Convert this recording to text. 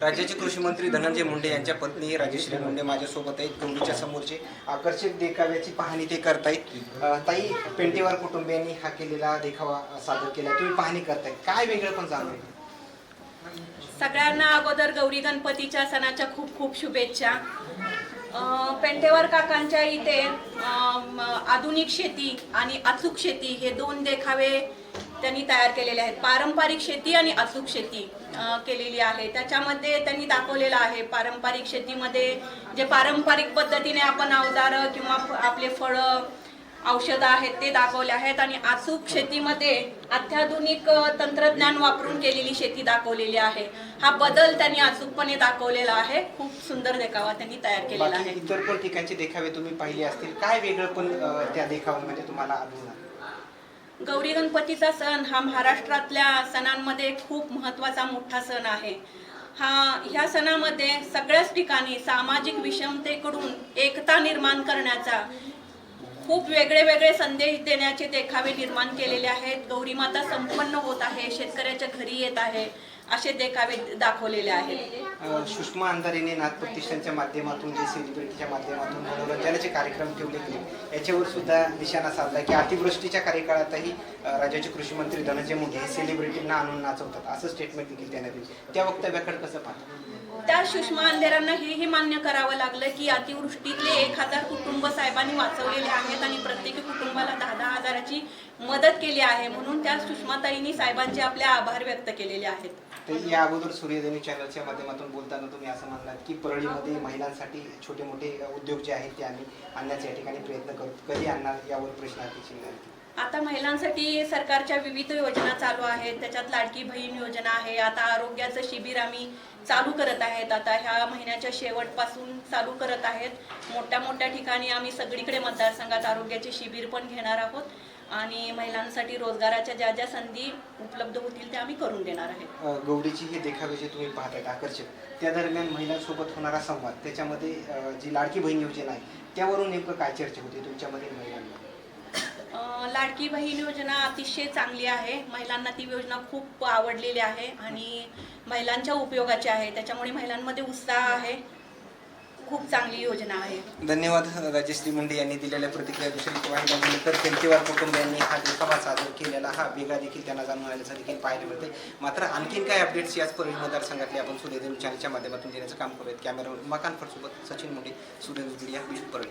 राज्याचे कृषी मंत्री धनंजय मुंडे यांच्या पत्नी राजेश्री मुंडे माझ्यासोबत आहेत. गौरीच्या समोरचे आकर्षक देखाव्याची पाहणी ते करतायत. ताई पेंटेवार कुटुंबियांनी हा केलेला देखावा सादर केला. तुम्ही पाहणी करताय काय वेगळं पण जाणवलं सगळ्यांना अगोदर गौरी गणपतीच्या सणाच्या खूप खूप शुभेच्छा. पेंटेवर काकांच्या इथे आधुनिक शेती आणि अचूक शेती हे दोन देखावे त्यांनी तयार केलेले आहेत. पारंपरिक शेती आणि अचूक शेती केलेली आहे. त्याच्यामध्ये त्यांनी दाखवलेलं आहे पारंपरिक शेतीमध्ये जे पारंपरिक पद्धतीने आपण अवजारं किंवा आपले फळं औषधं आहेत ते दाखवले आहेत आणि अचूक शेतीमध्ये अत्याधुनिक तंत्रज्ञान वापरून केलेली शेती दाखवलेली आहे. हा बदल त्यांनी अचूकपणे दाखवलेला आहे. खूप सुंदर देखावा त्यांनी तयार केलेला आहे. इतर पण ठिकाणचे देखावे तुम्ही पाहिले असतील. काय वेगळं पण त्या देखाव्यामध्ये तुम्हाला आढळून गौरी गणपतीचा सण हा महाराष्ट्रातल्या सणांमध्ये खूप महत्त्वाचा मोठा सण आहे. हा ह्या सणामध्ये सगळ्याच ठिकाणी सामाजिक विषमतेकडून एकता निर्माण करण्याचा खूप वेगळे वेगळे संदेश देण्याचे देखावे निर्माण केलेले आहेत. गौरी माता संपन्न होत आहे शेतकऱ्याच्या घरी येत आहे असे देखावे दाखवलेले आहेत. सुषमा अंधारेने नाथप्रतिष्ठानच्या माध्यमातून जे सेलिब्रिटीच्या माध्यमातून मनोरंजनाचे कार्यक्रम ठेवले गेले. याच्यावर सुद्धा निशाणा साधला की अतिवृष्टीच्या कार्यकाळातही राज्याचे कृषी मंत्री धनंजय मुंडे हे सेलिब्रिटींना आणून नाचवतात. असं स्टेटमेंट देखील त्यांना दिली. त्या वक्तव्याकडे कसं पाहतात त्या सुषमा अंधेरांना हेही मान्य करावं लागलं की अतिवृष्टीतले एक हजार कुटुंब साहेबांनी वाचवलेले आहेत आणि प्रत्येकी कुटुंबाला दहा दहा हजाराची मदत केली आहे म्हणून त्या सुषमाताईंनी साहेबांचे आपले आभार व्यक्त केलेले आहेत. तर या अगोदर सूर्यदेवी चॅनलच्या माध्यमातून बोलताना तुम्ही असं म्हणलात की परळीमध्ये महिलांसाठी छोटे मोठे उद्योग जे आहेत ते आम्ही आणण्याच्या ठिकाणी प्रयत्न करतो. कधी आणणार? यावर प्रश्नार्थी चिन्ह आता महिलांसाठी सरकारच्या विविध योजना चालू आहेत. त्याच्यात लाडकी बहीण योजना आहे. आता आरोग्याचं शिबिर आम्ही चालू करत आहेत. आता ह्या महिन्याच्या शेवटपासून चालू करत आहेत. मोठ्या मोठ्या ठिकाणी आम्ही सगळीकडे मतदारसंघात आरोग्याचे शिबिर पण घेणार आहोत. आणि महिलांसाठी रोजगाराच्या ज्या ज्या संधी उपलब्ध होतील त्या आम्ही करून देणार आहे. गौडीची गौरीची हे देखावे जे तुम्ही पाहतात आकर्षक. त्या दरम्यान महिलांसोबत होणारा संवाद त्याच्यामध्ये जी लाडकी बहीण योजना आहे त्यावरून नेमकं काय चर्चा होती तुमच्यामध्ये महिलांना लाडकी बहीण योजना अतिशय चांगली आहे. महिलांना ती योजना खूप आवडलेली आहे आणि महिलांच्या उपयोगाची आहे. त्याच्यामुळे महिलांमध्ये उत्साह आहे. खूप चांगली योजना आहे. धन्यवाद राजश्री मुंडे यांनी दिलेल्या प्रतिक्रिया दुसरी वाहिल्यानंतर त्यांचेवार कुटुंबियांनी हा देखावा सादर केलेला हा वेगळा देखील त्यांना जाणून आल्याचं देखील पाहायला मिळते मात्र आणखीन काय अपडेट्स याच परळी मतदारसंघातले आपण सूर्यदेव चॅनलच्या माध्यमातून देण्याचं काम करूयात. कॅमेरा मकानफरसोबत सचिन मुंडे सूर्यदेव मीडिया बीड परळी.